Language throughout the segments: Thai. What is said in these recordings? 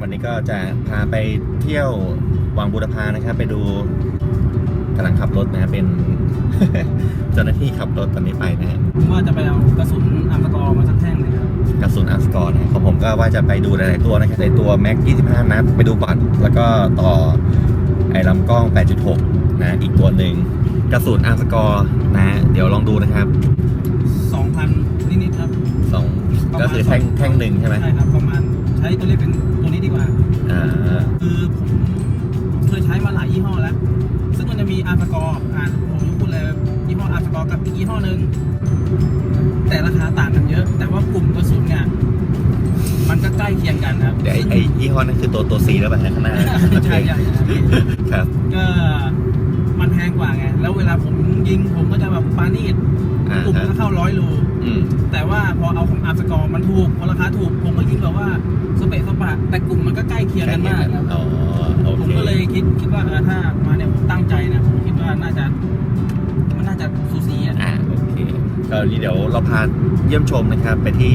วันนี้ก็จะพาไปเที่ยววังบูรพานะครับ ไปดูกำลังขับรถนะครับเป็นเจ้าหน้าที่ขับรถตอนนี้ไปนะฮะผมว่าจะไปเอากระสุนอัมสกอร์มาสักแท่งเลยครับกระสุนอัสกอร์นะของผมก็ว่าจะไปดูหลาย ๆ ตัวนะครับในตัวแม็ก 25 นัดไปดูก่อนแล้วก็ต่อไอ้ลำกล้อง 8.6 นะอีกตัวหนึ่งกระสุนอัสกอร์นะ เดี๋ยวลองดูนะครับ2,000นิดๆครับสองก็คือแท่งแท่งหนึ่งใช่ไหมใช่ครับประมาณใช้ตัวเลขเป็นตัวนี้ดีกว่า อ่า คือผมเคยใช้มาหลายยี่ห้อแล้ว ซึ่งมันจะมีอาร์สกอร์อ่านผมยกพูดเลยยี่ห้ออาร์สกอร์กับอีกยี่ห้อหนึ่งแต่ราคาต่างกันเยอะ แต่ว่ากลุ่มกระสุนเนี่ยมันก็ใกล้เคียงกันครับเดี๋ยวไอ้ไอ้ยี่ห้อนั้นคือตัวตัว C แล้วป่ะฮะข้างหน้าโอเคใช่ใช่ใช่ครับ ก็มันแพงกว่าไง แล้วเวลาผมยิงผมก็จะแบบปานีดอ่า กลุ่มฮะก็เข้าร้อยรูอืมแต่ว่าพอเอาของอาร์สกอร์มันถูกพอราคาถูกผมก็ยิงแบบว่าสเปะสปะแต่กลุ่มมันก็ใกล้เคียงกันมากครับอ๋อโอผมเคก็เลยคิดคิดว่าเออถ้ามาเนี่ยผมตั้งใจนะผมคิดว่าน่าจะมันน่าจะสูสีอะอ่าโอเคก็วันนี้เดี๋ยวเราพาเยี่ยมชมนะครับ ไปที่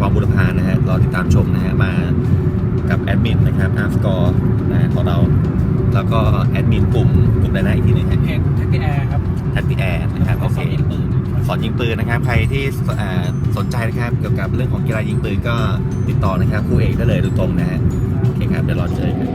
วังบุรพานะฮะรอติดตามชมนะฮะมากับแอดมินนะครับอาร์สกอร์นะฮะของเราแล้วก็แอดมินกลุ่มกลุ่มใดนะอีกทีหนึงฮะเพจแท็กแอร์ครับแอดมินแอร์นะครับโอสเคองยิงปืน สอนยิงปืนนะครับ ใครที่สนใจนะครับเกี่ยวกับเรื่องของกีฬายิงปืนก็ติดต่อนะครับครูเอกได้เลยโดยตรงนะฮะโอเคครับเดี๋ยวรอเจอกัน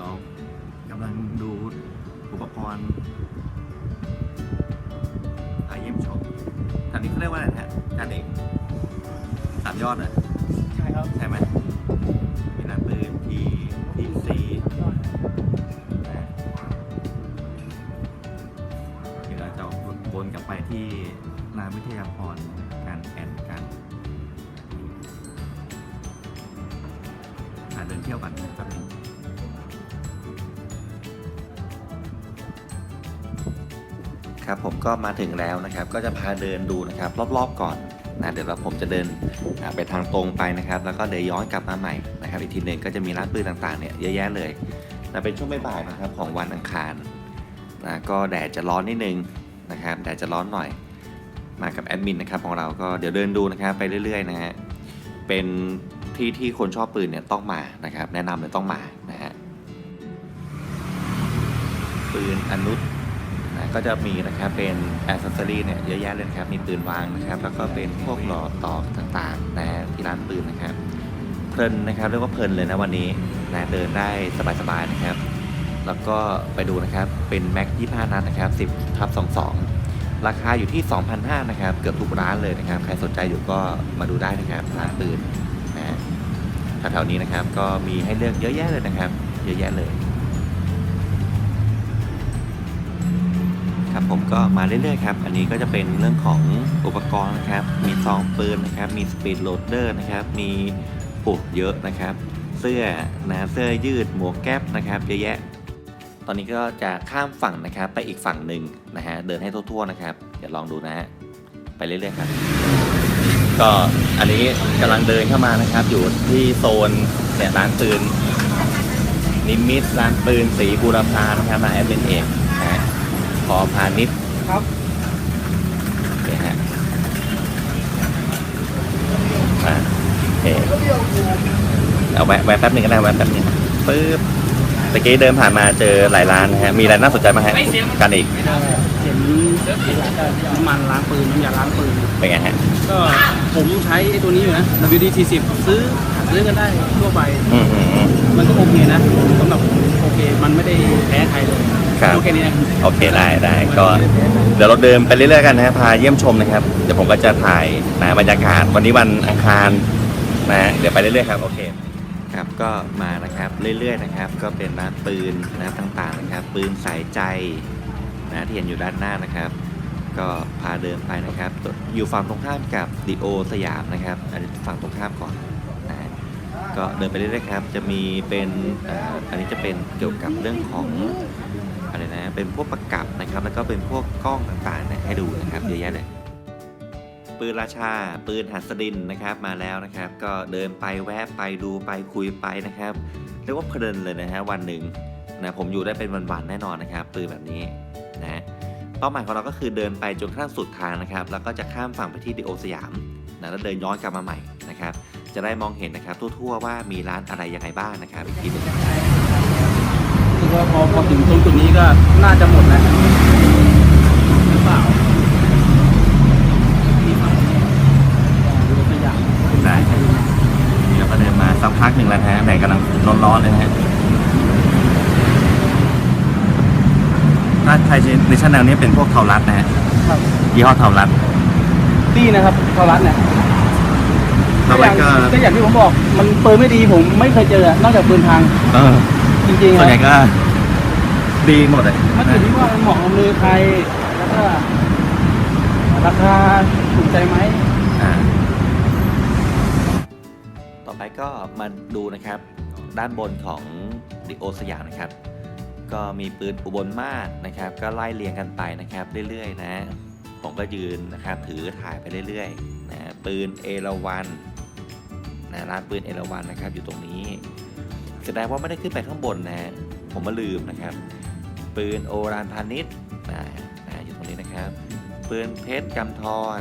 รากำลังดูอุปกรณ์อาเยี่ยมชมอันนี้เขาเรียกว่าอะไรนะฮะการเอกสามยอดอะ ก็มาถึงแล้วนะครับ ก็จะพาเดินดูนะครับ รอบๆก่อนนะเดี๋ยวเราผมจะเดินไปทางตรงไปนะครับ แล้วก็เดี๋ยวย้อนกลับมาใหม่นะครับ อีกทีหนึ่งก็จะมีร้านปืนต่างๆเนี่ยเยอะแยะเลยนะเป็นช่วงบ่ายๆนะครับของวันอังคารนะก็แดดจะร้อนนิดนึงนะครับแดดจะร้อนหน่อยมากับแอดมินนะครับของเราก็เดี๋ยวเดินดูนะครับไปเรื่อยๆนะฮะเป็นที่ที่คนชอบปืนเนี่ยต้องมานะครับ แนะนำเลยต้องมานะฮะปืนอนุนะ ก็จะมีนะครับเป็นแอ c เซสซอรี่เนี่ยเยอะแยะเลยนะครับมีปืนวางนะครับ แล้วก็เป็นพวกหลอดต่อต่างๆนะฮะที่ร้านปืนนะครับ เพลินนะครับเรียกว่าเพลินเลยนะวันนี้นะเดินได้สบายๆนะครับ แล้วก็ไปดูนะครับเป็นแม็ก25นัดนะครับ10ทับ22 ราคาอยู่ที่ 2,500นะครับเกือบทุกร้านเลยนะครับ ใครสนใจอยู่ก็มาดูได้นะครับร้านปืนนะฮะแถวๆนี้นะครับก็มีให้เลือกเยอะแยะเลยนะครับ เยอะแยะเลย ครับผมก็มาเรื่อยๆครับ อันนี้ก็จะเป็นเรื่องของอุปกรณ์นะครับ มีซองปืนนะครับ มีสปีดโหลดเดอร์นะครับ มีปุกเยอะนะครับ เสื้อนะเสื้อยืดหมวกแก๊ปนะครับเยอะแยะ ตอนนี้ก็จะข้ามฝั่งนะครับไปอีกฝั่งหนึ่งนะฮะ เดินให้ทั่วๆนะครับ เดี๋ยวลองดูนะฮะ ไปเรื่อยๆครับ ก็อันนี้กำลังเดินเข้ามานะครับ อยู่ที่โซนเนี่ยร้านปืนนิมิตร้านปืนสีบูรพานะครับมาแอดเป็นเอก อพาณิชย์ครับโอเคฮะอ่าโอเคเอาแวะแวะแป๊บหนึ่งก็ได้แวะแป๊บหนึ่งปึ๊บตะกี้เดินผ่านมาเจอหลายร้านนะฮะ มีอะไรน่าสนใจบ้างฮะกันอีกเห็นน้ำมันล้างปืนน้ำยาล้างปืน เป็นไงฮะ ก็ผมใช้ไอ้ตัวนี้อยู่นะ WD-40 ซื้อซื้อกันได้ทั่วไปอืมอืมอืมมันก็โอเคนะสำหรับผมโอเค มันไม่ได้แพ้ใครเลย ครับโอเคนี่นะโอเคได้ได้ก็เดี๋ยวเราเดินไปเรื่อยๆกันนะฮะพาเยี่ยมชมนะครับ เดี๋ยวผมก็จะถ่ายนะบรรยากาศ วันนี้วันอังคารนะเดี๋ยวไปเรื่อยๆครับโอเคครับก็มานะครับเรื่อยๆนะครับ ก็เป็นร้านปืนนะต่างๆนะครับ ปืนสายใจนะที่เห็นอยู่ด้านหน้านะครับ ก็พาเดินไปนะครับ อยู่ฝั่งตรงข้ามกับดิโอสยามนะครับอันนี้ฝั่งตรงข้ามก่อนนะฮะก็เดินไปเรื่อยๆครับ จะมีเป็นอ่าอันนี้จะเป็นเกี่ยวกับเรื่องของอะไรนะ เป็นพวกประกับนะครับ แล้วก็เป็นพวกกล้องต่างๆนี่ยให้ดูนะครับเยอะแยะเลยปืนราชา ปืนหัสดินนะครับมาแล้วนะครับ ก็เดินไปแวะไปดูไปคุยไปนะครับเรียกว่าเพลินเลยนะฮะวันหนึ่งนะผมอยู่ได้เป็นวันๆแน่นอนนะครับ ปืนแบบนี้นะเป้าหมายของเราก็คือเดินไปจนข้างสุดทางนะครับ แล้วก็จะข้ามฝั่งไปที่ดิโอสยามนะแล้วเดินย้อนกลับมาใหม่นะครับ จะได้มองเห็นนะครับทั่วๆว่ามีร้านอะไรยังไงบ้างนะครับอีกทีหนึง คือว่าพอพอถึงตรงจุดนี้ก็น่าจะหมดแล้วหรือเปล่ามีเปล่าดูตัวอย่างได้เดี๋ยวก็เดินมาสักพักหนึ่งแล้วนะฮะแดดกำลังร้อนๆเลยนะฮะถ้าไทยในชั้นแนวนี้เป็นพวกเทารัดนะฮะครับยี่ห้อเทารัดตี้นะครับเทารัดเนี่ยเทารัดก็ก็อย่างที่ผมบอก มันปืนไม่ดีผมไม่เคยเจอ นอกจากปืนทาง เออ จริงๆส่วนใหญ่อะก็ ดีหมดเลยมันอยู่ที่ว่ามันเหมาะกับมือใครแล้วก็ราคาถูกใจไหมอ่าต่อไปก็มาดูนะครับ ด้านบนของดิโอสยามนะครับ ก็มีปืนอุบลมาศนะครับ ก็ไล่เรียงกันไปนะครับ เรื่อยๆ นะ ผมก็ยืนนะครับ ถือถ่ายไปเรื่อยๆนะปืนเอราวันนะร้านปืนเอราวันนะครับ อยู่ตรงนี้ แสดงว่าไม่ได้ขึ้นไปข้างบนนะผมมาลืมนะครับ ปืนโอรานพาณิชย์นะนะอยู่ตรงนี้นะครับ ปืนเพชรกำธร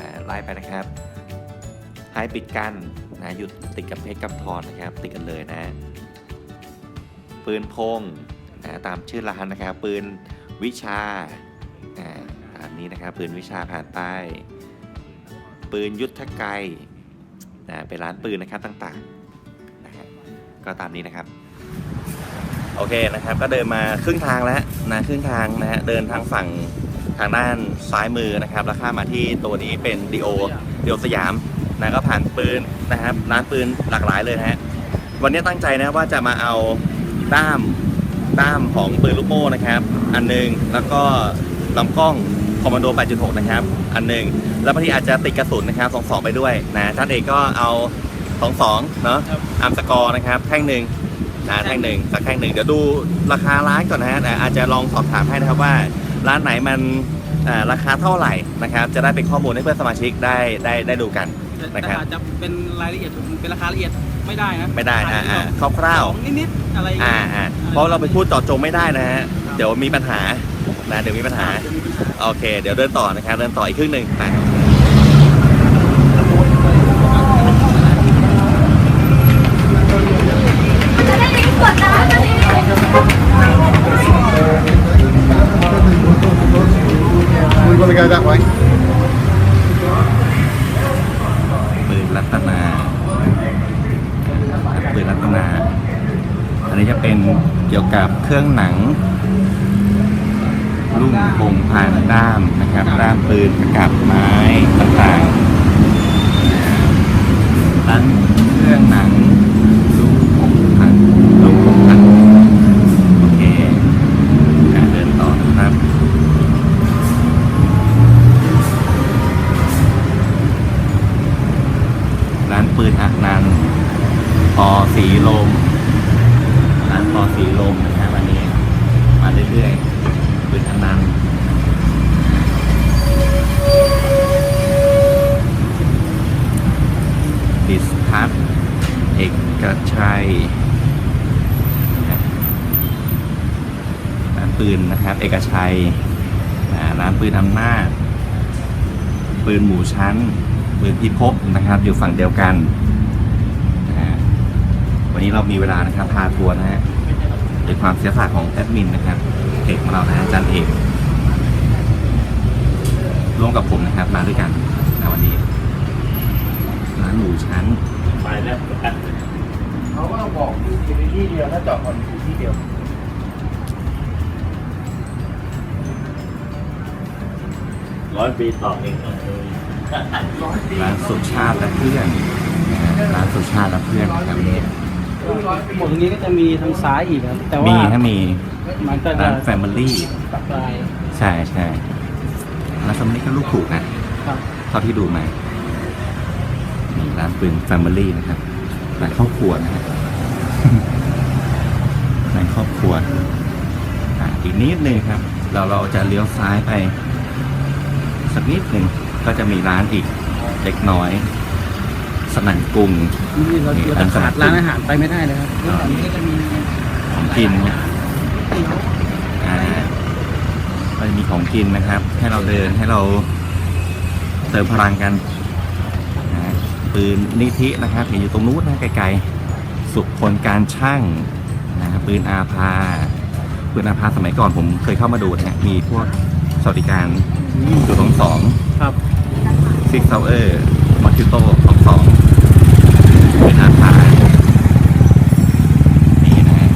อ่าไล่ไปนะครับไฮปิดกันนะอยู่ติดกับเพชรกำธรนะครับ ติดกันเลยนะ ปืนพงนะตามชื่อร้านนะครับ ปืนวิชาอ่าตามนี้นะครับ ปืนวิชาผ่านไป ปืนยุทธไกรนะเป็นร้านปืนนะครับต่างๆ ก็ตามนี้นะครับ โอเคนะครับ ก็เดินมาครึ่งทางแล้วนะครึ่งทางนะฮะเดินทางฝั่งทางด้านซ้ายมือนะครับแล้วข้ามมาที่ตัวนี้เป็นดีโอดีโอสยามนะก็ผ่านปืนนะครับร้านปืนหลากหลายเลยนะฮะวันนี้ตั้งใจนะว่าจะมาเอาด้ามด้ามของปืนลูกโม่นะครับ อันหนึงแล้วก็ลำกล้องคอมมานโด 8.6 นะครับ อันหนึงแล้วบางทีอาจจะติดกระสุนนะครับ22ไปด้วยนะท่านเอกก็เอา 22เนาะครับอาร์มสกอร์นะครับ แท่งหนึ่งนะแท่งหนึ่งสักแท่งหนึ่งเดี๋ยวดูราคาร้านก่อนนะฮะแต่อาจจะลองสอบถามให้นะครับว่า ร้านไหนมันอ่าราคาเท่าไหร่นะครับ จะได้เป็นข้อมูลให้เพื่อนสมาชิกได้ได้ได้ดูกันแต่นะครับอาจจะเป็นรายละเอียดเป็นราคาละเอียดไม่ได้นะไม่ได้อ่าอ่าคร่าวสองนิดๆอะไรอย่างๆเงี้อ่ายอ่าเพราะเราไปพูดเจาะจงไม่ได้นะฮะเดี๋ยวมีปัญหานะเดี๋ยวมีปัญหา โอเค เดี๋ยวเดินต่อนะครับ เดินต่ออีกครึ่งหนึ่งไป We want to go that way. ปืนรัตนาปืนรัตนา อันนี้จะเป็นเกี่ยวกับเครื่องหนัง รุ่งพงพานด้ามนะครับ ด้ามปืนประกับไม้ต่างๆร้านเครื่องหนังรุ่งพงพันรุ่งพงพันโอเคอะเดินต่อนะครับ ร้าน ปืนอักนันต์ปอสีลมร้านปอสีลมนะครับอันนี้ มาเรื่อยๆปืนอักนันดิสทัศเอกชัยร้านปืนนะครับ เอกชัยร้านปืนอำนาจปืนหมูชั้น ปืนพิภพนะครับ อยู่ฝั่งเดียวกันนะฮะวันนี้เรามีเวลานะครับพาทัวร์นะฮะด้วยความเสียสละของแอดมินนะครับเอกของเรานะฮะอาจารย์เอกร่วมกับผมนะครับ มาด้วยกันในวันนี้ร้านหมูชั้นไปแล้วเขาก็บอกอยู่ในที่เดียวถ้าจอดก่อนอยู่ที่เดียวร้อยปีต่อเอง ร้านสุชาติและเพื่อนนะฮะร้านสุชาติและเพื่อนนะครับวันนี้หมดตรงนี้ก็จะมีทางซ้ายอีกครับแต่มีว่าถ้ามีมันก็จะร้านแฟมิลี่ปรับปลายใช่ใช่ร้านแฟมิลี่ก็ลูกถูกนะครับเท่าที่ดูมามร้านปืนแฟมิลี่นะครับร้านครอบครัวนะฮะร้านครอบครัวอะอีกนิดนึงครับ เราเราจะเลี้ยวซ้ายไปสักนิดหนึ่ง ก็จะมีร้านอีกเล็กน้อย สนั่นกรุง นี่เราเราจะขาดร้านอาหารไปไม่ได้เลยครับเพราะอันนี้ก็จะมีของกินนะอ่าก็จะมีของกินนะครับ ให้เราเดินให้เราเติมพลังกันนะปืนนิธินะครับเห็นอยู่ตรงนู้นนะไกลๆ สุขพลการช่างนะปืนอาภาปืนอาภาสมัยก่อนผมเคยเข้ามาดูนะฮะมีพวกสวัสดิการจุดสองสอง ครับ ซิกเซาเออร์มอคิโต้สองสองเป็นอาภานี่นะฮะ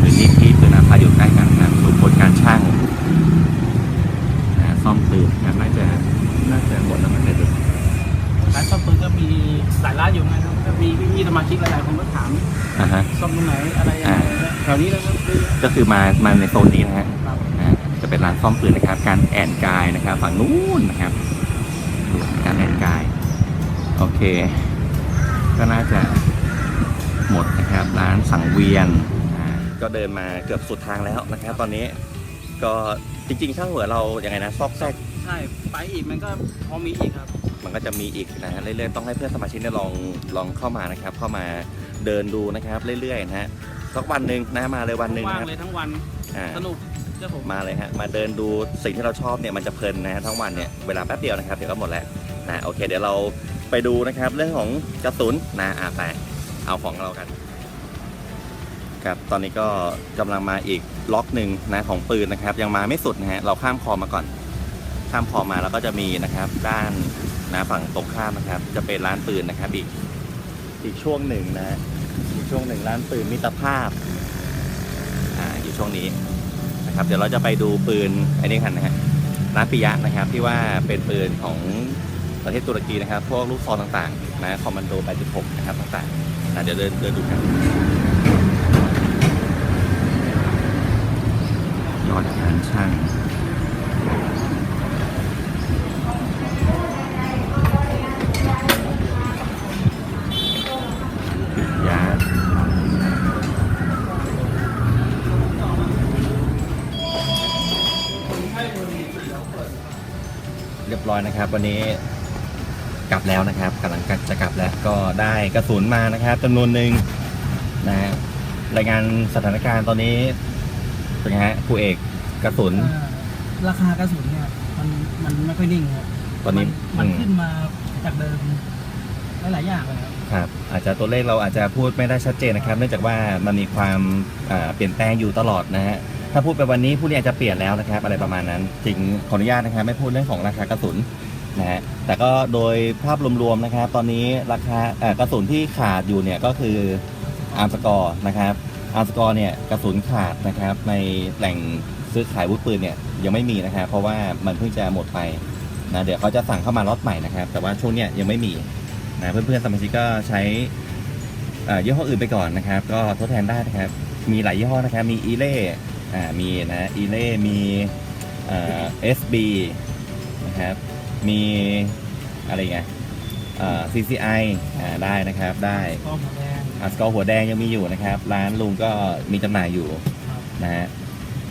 ปืนนิธิปืนอาภาอยู่ใกล้กันนะสุขพลการช่างนะซ่อมปืนนะน่าจะน่าจะหมดแล้วมั้งเนี่ยดูร้านซ่อมปืนก็มีหลายร้านอยู่นะครับก็มีพี่ๆสมาชิกหลายๆคนก็ถามอ่าฮะ ซ่อมตรงไหนอะไรยังไงแถวนี้นะครับก็คือมามาในโซนนี้นะฮะ ครับอ่าจะเป็นร้านซ่อมปืนนะครับ การแอนกายนะครับ ฝั่งนู้นนะครับดูการแอนกาย โอเค ก็น่าจะหมดนะครับร้านสังเวียนอ่าก็เดินมาเกือบสุดทางแล้วนะครับ ตอนนี้ก็จริงๆถ้าหัวเราอย่างไงนะซอกแซกใช่ไปอีกมันก็พอมีอีกครับ มันก็จะมีอีกนะฮะเรื่อยๆต้องให้เพื่อนสมาชิกเนี่ยลองลองเข้ามานะครับ เข้ามาเดินดูนะครับ เรื่อยๆนะฮะสักวันหนึ่งนะมาเลยวันหนึ่งว่างนะครับเลยทั้งวันอ่า สนุกเจ้าผมมาเลยฮะ มาเดินดูสิ่งที่เราชอบเนี่ยมันจะเพลินนะฮะทั้งวันเนี่ย เวลาแป๊บเดียวนะครับ เดี๋ยวก็หมดแล้วนะโอเค เดี๋ยวเรา ไปดูนะครับ เรื่องของกระสุนนะอ่าไปเอาของเรากันครับตอนนี้ก็กำลังมาอีกล็อกหนึ่งนะของปืนนะครับ ยังมาไม่สุดนะฮะเราข้ามคอมาก่อน ข้ามคอมาแล้วก็จะมีนะครับ ด้านนะฝั่งตรงข้ามนะครับ จะเป็นร้านปืนนะครับ อีกอีกช่วงหนึ่งนะฮะอีกช่วงหนึ่งร้านปืนมิตรภาพอ่าอยู่ช่วงนี้นะครับ เดี๋ยวเราจะไปดูปืนไอ้นี่กันนะฮะร้านปิยะนะครับ ที่ว่าเป็นปืนของ ประเทศตุรกีนะครับ พวกลูกซองต่างๆนะคอมมานโด 86 นะครับต่างๆนะเดี๋ยวเดินเดินดูกันยอดการช่างปิยะเรียบร้อยนะครับ วันนี้ กลับแล้วนะครับกำลังจะกลับแล้วก็ได้กระสุนมานะครับจำนวนหนึ่งนะฮะรายงานสถานการณ์ตอนนี้เป็นไงฮะผู้เอกกระสุนเอ่อราคากระสุนเนี่ยมันมันไม่ค่อยนิ่งครับตอนนี้มันอืม ขึ้นมาจากเดิมหลายๆอย่างเลยครับ ครับอาจจะตัวเลขเราอาจจะพูดไม่ได้ชัดเจนนะครับ เนื่องจากว่ามันมีความอ่าเปลี่ยนแปลงอยู่ตลอดนะฮะถ้าพูดไปวันนี้ผู้นี้อาจจะเปลี่ยนแล้วนะครับ อะไรประมาณนั้นจริงขออนุญาตนะครับ ไม่พูดเรื่องของราคากระสุน นะฮะแต่ก็โดยภาพรวมๆนะครับ ตอนนี้ราคาเอ่อกระสุนที่ขาดอยู่เนี่ยก็คืออาร์มสกอร์นะครับอาร์มสกอร์เนี่ยกระสุนขาดนะครับในแหล่งซื้อขายวุธปืนเนี่ยยังไม่มีนะครับเพราะว่ามันเพิ่งจะหมดไปนะเดี๋ยวเขาจะสั่งเข้ามาล็อตใหม่นะครับ แต่ว่าช่วงเนี้ยยังไม่มีนะเพื่อนๆสมาชิกก็ใช้อ่อยี่ห้ออื่นไปก่อนนะครับ ก็ทดแทนได้นะครับ มีหลายยี่ห้อนะครับ มีอีเล่อ่ามีนะอีเล่มีเอ่อ SB นะครับ มีอะไรเงี้ยเอ่อ CCI อ่าได้นะครับได้ก็หมดแรงอ่าสกอร์หัวแดงยังมีอยู่นะครับ ร้านลุงก็มีจำหน่ายอยู่ครับ นะฮะ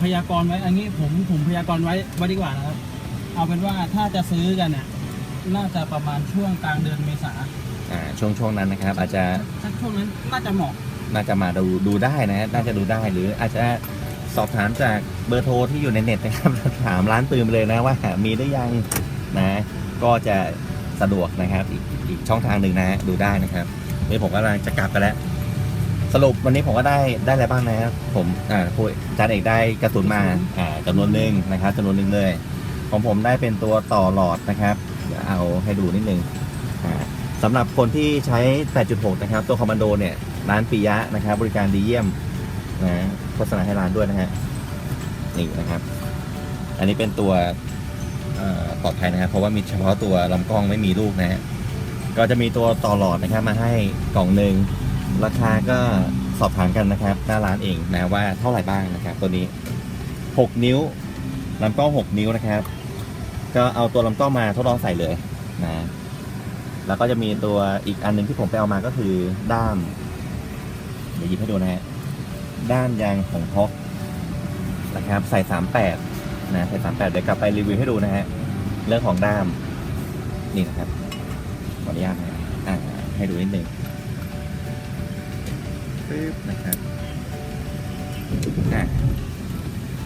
พยากรณ์ไว้ อันนี้ผมผมพยากรณ์ไว้ไว้ดีกว่านะครับ เอาเป็นว่าถ้าจะซื้อกันเนี่ยน่าจะประมาณช่วงกลางเดือนเมษาอ่าช่วงช่วงนั้นนะครับ อาจจะสักช่วงนั้นน่าจะเหมาะน่าจะมาดูดูได้นะฮะน่าจะดูได้หรืออาจจะสอบถามจากเบอร์โทรที่อยู่ในเน็ตนะครับ ถามร้านปืนไปเลยนะว่า มีได้ยัง นะ ก็จะสะดวกนะครับอีกอีกช่องทางหนึ่งนะฮะดูได้นะครับนี่ผมก็กำลังจะกลับไปแล้ว สรุปวันนี้ผมก็ได้ได้อะไรบ้างนะครับผมอ่าผู้อาจารย์เอกได้กระสุนมาอ่าจำนวนหนึ่งนะครับจำนวนหนึ่งเลย ของผมได้เป็นตัวต่อหลอดนะครับเดี๋ยวเอาให้ดูนิดนึงอ่าสำหรับคนที่ใช้ 8.6 นะครับ ตัวคอมมานโดเนี่ยร้านปิยะนะครับ บริการดีเยี่ยมนะโฆษณาให้ร้านด้วยนะฮะนี่นะครับ อันนี้เป็นตัวเอ่อ ปลอดภัยนะครับ เพราะว่ามีเฉพาะตัวลำกล้องไม่มีลูกนะฮะก็จะมีตัวต่อหลอดนะครับมาให้กล่องหนึ่งราคาก็สอบถามกันนะครับหน้าร้านเองนะว่าเท่าไหร่บ้างนะครับ ตัวนี้ 6 นิ้วลำกล้อง 6 นิ้วนะครับ ก็เอาตัวลำกล้องมาทดลองใส่เลยนะ แล้วก็จะมีตัวอีกอันหนึ่งที่ผมไปเอามาก็คือด้าม เดี๋ยวยิบให้ดูนะฮะด้านยางของฮอกนะครับ ใส่สามแปด นะใส่สามแปดเดี๋ยวกลับไปรีวิวให้ดูนะฮะ เรื่องของด้าม นี่นะครับ ขออนุญาตนะฮะอ่าให้ดูนิดนึงปึ๊บนะครับอ่า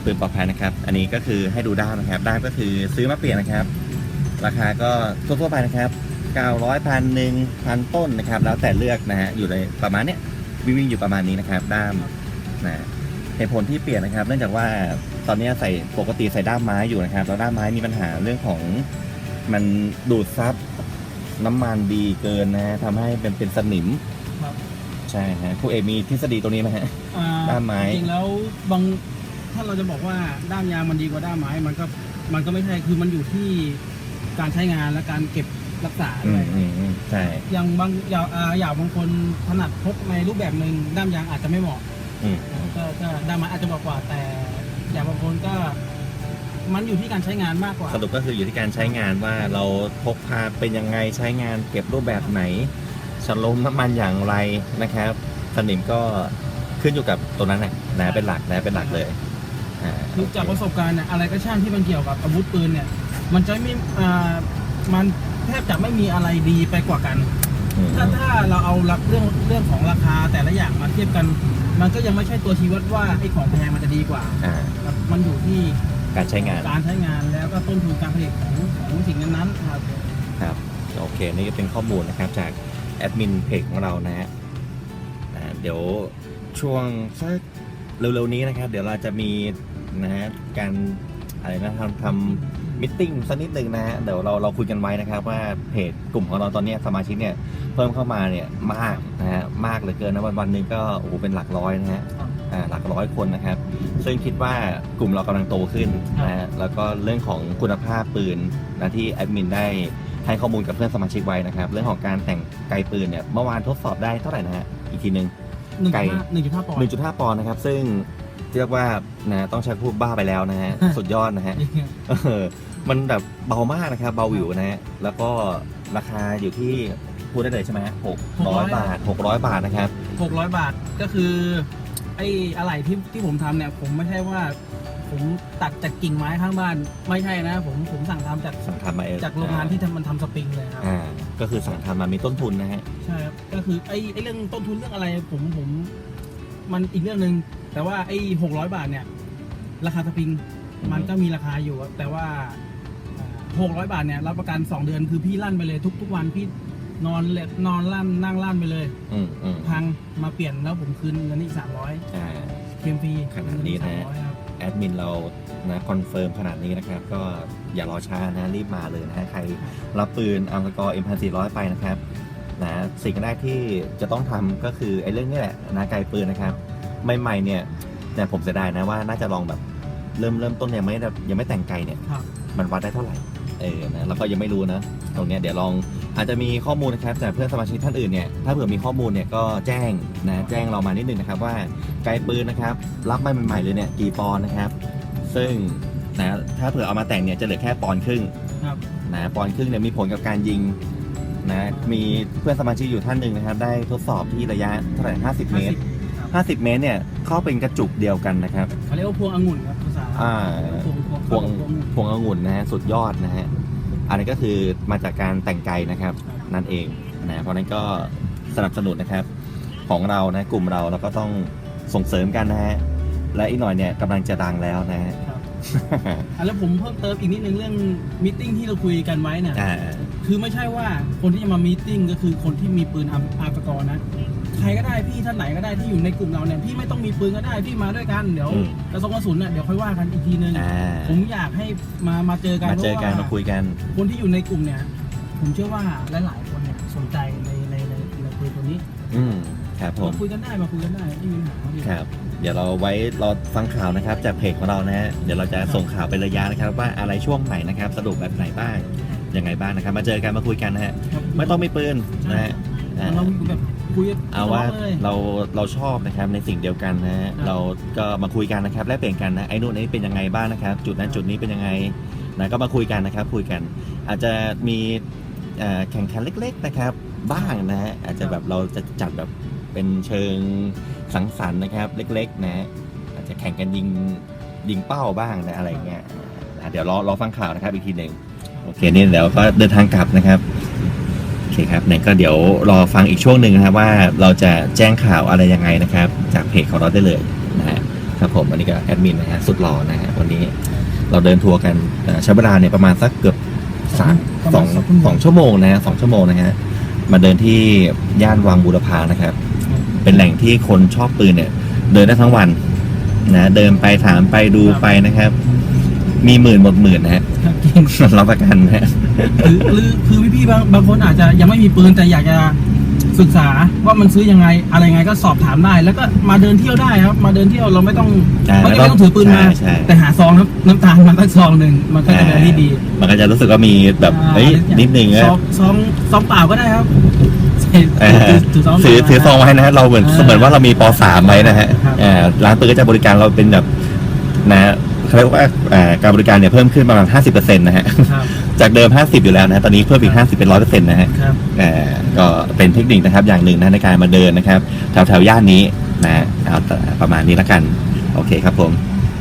ปืนปลอดภัยนะครับ อันนี้ก็คือให้ดูด้ามนะครับ ด้ามก็คือซื้อมาเปลี่ยนนะครับ ราคาก็ทั่วๆไปนะครับ900พันหนึ่งพันต้นนะครับ แล้วแต่เลือกนะฮะ อยู่ในประมาณเนี้ยวิ่งวิ่งอยู่ประมาณนี้นะครับ ด้ามนะเหตุผลที่เปลี่ยนนะครับ เนื่องจากว่า ตอนนี้ใส่ปกติใส่ด้ามไม้อยู่นะครับแล้วด้ามไม้มีปัญหาเรื่องของมันดูดซับน้ำมันดีเกินนะฮะทำให้เป็นเป็นสนิมครับ ใช่ฮะครูเอกมีทฤษฎีตรงนี้ไหมฮะ อ่ด้ามไม้ จริงๆแล้วบางถ้าเราจะบอกว่าด้ามยางมันดีกว่าด้ามไม้มันก็มันก็ไม่ใช่คือมันอยู่ที่การใช้งานและการเก็บรักษาอืด้วยมอืมอืมใช่ อย่างบางอย่างอ่าอย่างบางคนถนัดพกในรูปแบบหนึ่งด้ามยางอาจจะไม่เหมาะอืม ก็ก็ด้ามไม้อาจจะเหมาะกว่าแต่ อย่างบางคนก็ มันอยู่ที่การใช้งานมากกว่าสรุปก็คืออยู่ที่การใช้งานว่าเราพกพาเป็นยังไงใช้งานเก็บรูปแบบไหนชะลมน้ำมันอย่างไรนะครับสนิมก็ขึ้นอยู่กับตัวนั้นแหละนะเป็นหลักนะเป็นหลักเลยอ่าคือจากประสบการณ์เนี่ยอะไรก็ช่างที่มันเกี่ยวกับอาวุธปืนเนี่ย มันจะไม่อ่ามันแทบจะไม่มีอะไรดีไปกว่ากัน อืมถ้าถ้าเราเอารักเรื่องเรื่องของราคาแต่ละอย่างมาเทียบกัน มันก็ยังไม่ใช่ตัวชี้วัดว่าไอ้ของแพงมันจะดีกว่าอ่าครับมันอยู่ที่การใช้งานการใช้งานแล้วก็ต้นทุนการผลิตของของสิ่งนั้นๆครับ ครับโอเคนี่ก็เป็นข้อมูลนะครับจากแอดมินเพจของเรานะฮะอ่าเดี๋ยวช่วงสักเร็วๆนี้นะครับ เดี๋ยวเราจะมีนะฮะการอะไรนะทำทำ มิทติ้งสักนิดหนึ่งนะฮะเดี๋ยวเราเราคุยกันไว้นะครับว่าเพจกลุ่มของเราตอนนี้สมาชิกเนี่ยเพิ่มเข้ามาเนี่ยมากนะฮะมากเหลือเกินนะวันวันๆหนึ่งก็โอ้โหเป็นหลักร้อยนะฮะอ่าหลักร้อยคนนะครับ ซึ่งคิดว่ากลุ่มเรากำลังโตขึ้นนะฮะแล้วก็เรื่องของคุณภาพปืนนะที่แอดมินได้ให้ข้อมูลกับเพื่อนสมาชิกไว้นะครับ เรื่องของการแต่งไกลปืนเนี่ยเมื่อวานทดสอบได้เท่าไหร่นะฮะอีกทีหนึ่งหนึ่งไก่จุดห้าหนึ่งจุดห้าปอนด์1.5ปอนด์นะครับซึ่ง เรียกว่านะต้องใช้พูดบ้าไปแล้วนะฮะ สุดยอดนะฮะเออมันแบบเบามากนะครับ เบาหวิวนะฮะ แล้วก็ราคาอยู่ที่พูดได้เลยใช่ไหมฮะหกร้อยบาทหกร้อยบาทนะครับหกร้อยบาทก็คือไอ้อะไรที่ที่ผมทำเนี่ยผมไม่ใช่ว่า ผมตัดจากกิ่งไม้ข้างบ้านไม่ใช่นะ ผมผมสั่งทำจากสั่งทำมาเองจากโรงงานที่ทำมันทำสปริงเลยครับ อ่า ก็คือสั่งทำมามีต้นทุนนะฮะ ใช่ครับก็คือไอ้ไอ้เรื่องต้นทุนเรื่องอะไรผมผม มันอีกเรื่องหนึ่งแต่ว่าไอ้หกร้อยบาทเนี่ย ราคาสปริงอืมมันก็มีราคาอยู่อะแต่ว่าหกร้อยบาทเนี่ยรับประกันสองเดือนคือพี่ลั่นไปเลยทุกทุกวันพี่นอนเลยนอนลั่นนั่งลั่นไปเลยอืมอืมพังมาเปลี่ยนแล้วผมคืนเงินอีกสามร้อยอ่าเคมฟรีขนาดนี้นะสามร้อยครับแอดมินเรานะคอนเฟิร์มขนาดนี้นะครับ ก็อย่ารอช้านะรีบมาเลยนะฮะใครรับปืนอัลกอร์ M1400 ไปนะครับ นะสิ่งแรกที่จะต้องทำก็คือไอ้เรื่องนี้แหละนะไกลปืนนะครับใหม่ๆเนี่ยแต่ผมเสียดายนะว่าน่าจะลองแบบเริ่มเริ่มต้นยังไม่ได้ยังไม่แต่งไกลเนี่ยครับมันวัดได้เท่าไหร่เออนะแล้วก็ยังไม่รู้นะ ตรงเนี้ยเดี๋ยวลองอาจจะมีข้อมูลนะครับจากเพื่อนสมาชิกท่านอื่นเนี่ยถ้าเผื่อมีข้อมูลเนี่ยก็แจ้งนะแจ้งเรามานิดนึงนะครับว่าไกลปืนนะครับ รับไม่ใหม่ๆเลยเนี่ยกี่ปอนด์นะครับ ซึ่งนะถ้าเผื่อเอามาแต่งเนี่ยจะเหลือแค่ปอนด์ครึ่งครับนะปอนด์ครึ่งเนี่ยมีผลกับการยิง นะ มีเพื่อนสมาชิกอยู่ท่านหนึ่งนะครับ ได้ทดสอบที่ระยะเท่าไหร่50 เมตร 50 เมตรเนี่ยเข้าเป็นกระจุกเดียวกันนะครับ เขาเรียกว่าพวงองุ่นครับภาษาอ่า พวงพวงพวงพวงองุ่นพวงองุ่นนะฮะสุดยอดนะฮะ อันนี้ก็คือมาจากการแต่งไกลนะครับ นั่นเองนะเพราะฉะนั้นก็สนับสนุนนะครับ ของเรานะกลุ่มเราเราก็ต้องส่งเสริมกันนะฮะและอีกหน่อยเนี่ยกำลังจะดังแล้วนะฮะครับ อะแล้วผมเพิ่มเติมอีกนิดนึงเรื่องมิ팅ที่เราคุยกันไว้เนี่ย อ่าคือไม่ใช่ว่าคนที่จะมามีติ้งก็คือคนที่มีปืนอาอาร์ตกรนะ ใครก็ได้พี่ท่านไหนก็ได้ที่อยู่ในกลุ่มเราเนี่ยพี่ไม่ต้องมีปืนก็ได้พี่มาด้วยกันเดี๋ยวอืมกระทรวงกระสุนเนี่ยเดี๋ยวค่อยว่ากันอีกทีนึงอ่าผมอยากให้มามาเจอกันมาเจอกันพมาระว่คุยกันคนที่อยู่ในกลุ่มเนี่ย ผมเชื่อว่าหลายๆคนเนี่ยสนใจในในในในปืนตัวนี้อืมครับผมมาคุยกันได้มาคุยกันได้ไม่มีปัญหาพี่ครับ เดี๋ยวเราไว้รอฟังข่าวนะครับ จากเพจของเรานะฮะเดี๋ยวเราจะส่งข่าวเป็นระยะนะครับ ว่าอะไรช่วงไหนนะครับสะดวกแบบไหนบ้างยังไงบ้างนะครับ มาเจอกันมาคุยกันนะฮะครับไม่ต้องมีปืนนะฮะอ่าเราแบบคุยกันเอาว่าเลย เราเราชอบนะครับในสิ่งเดียวกันนะฮะครับ เราก็มาคุยกันนะครับแลกเปลี่ยนกันนะไอ้นู่นไอ้นี่เป็นยังไงบ้างนะครับ จุดนั้นจุดนี้เป็นยังไงนะก็มาคุยกันนะครับ คุยกัน อาจจะมีเอ่อแข่งขันเล็ก ๆนะครับ บ้างนะฮะอาจจะแบบเราจะจัดแบบ เป็นเชิงสังสรรค์นะครับ เล็ก ๆ นะอาจจะแข่งกันยิงยิงเป้าบ้างนะอะไรเงี้ยอะเดี๋ยวรอรอฟังข่าวนะครับอีกทีหนึ่งโอเคนี่เดี๋ยวก็เดินทางกลับนะครับโอเคครับเนี่ยก็เดี๋ยวรอฟังอีกช่วงหนึ่งนะครับว่าเราจะแจ้งข่าวอะไรยังไงนะครับ จากเพจของเราได้เลยนะฮะครับผมอันนี้ก็แอดมินนะฮะสุดหล่อนะฮะวันนี้เราเดินทัวร์กันเอ่อใช้เวลาเนี่ยประมาณสักเกือบสามสองสองชั่วโมงนะฮะสองชั่วโมงนะฮะมาเดินที่ย่านวังบูรพานะครับ เป็นแหล่งที่คนชอบปืนเนี่ยเดินได้ทั้งวันนะเดินไปถามไปดูไปนะครับ มีหมื่นหมดหมื่นนะฮะครับจริงรับประกันนะฮะหรือหรือคือพี่ๆบางบางคนอาจจะยังไม่มีปืนแต่อยากจะศึกษาว่ามันซื้อยังไงอะไรยังไงก็สอบถามได้ แล้วก็มาเดินเที่ยวได้ครับ มาเดินเที่ยวเราไม่ต้องใช่ไม่จำเป็นต้องถือปืนมา ใช่ใช่ แต่หาซองน้ำน้ำตาลมาสักซองหนึ่งมันก็จะเป็นอะไรที่ดีมันก็จะรู้สึกว่ามีแบบอ่าเฮ้ยนิดนึงซนะองซองซองเปล่าก็ได้ครับใส่เออ ถือซองถือมาถือซองไว้นะฮะเราเหมือนอ่าเหมือนว่าเรามีปสามไว้นะฮะครับอ่าร้านปืนก็จะบริการเราเป็นแบบนะเขาเรียกว่าอ่าการบริการเนี่ยเพิ่มขึ้นประมาณ50%นะฮะครับจากเดิม 50 อยู่แล้วนะ ตอนนี้เพิ่มอีก 50 เป็น100%นะฮะครับเอ่อก็เป็นเทคนิคนะครับอย่างหนึ่งนะในการมาเดินนะครับ แถวแถวๆย่านนี้นะเอาแต่ประมาณนี้ละกัน โอเคครับผม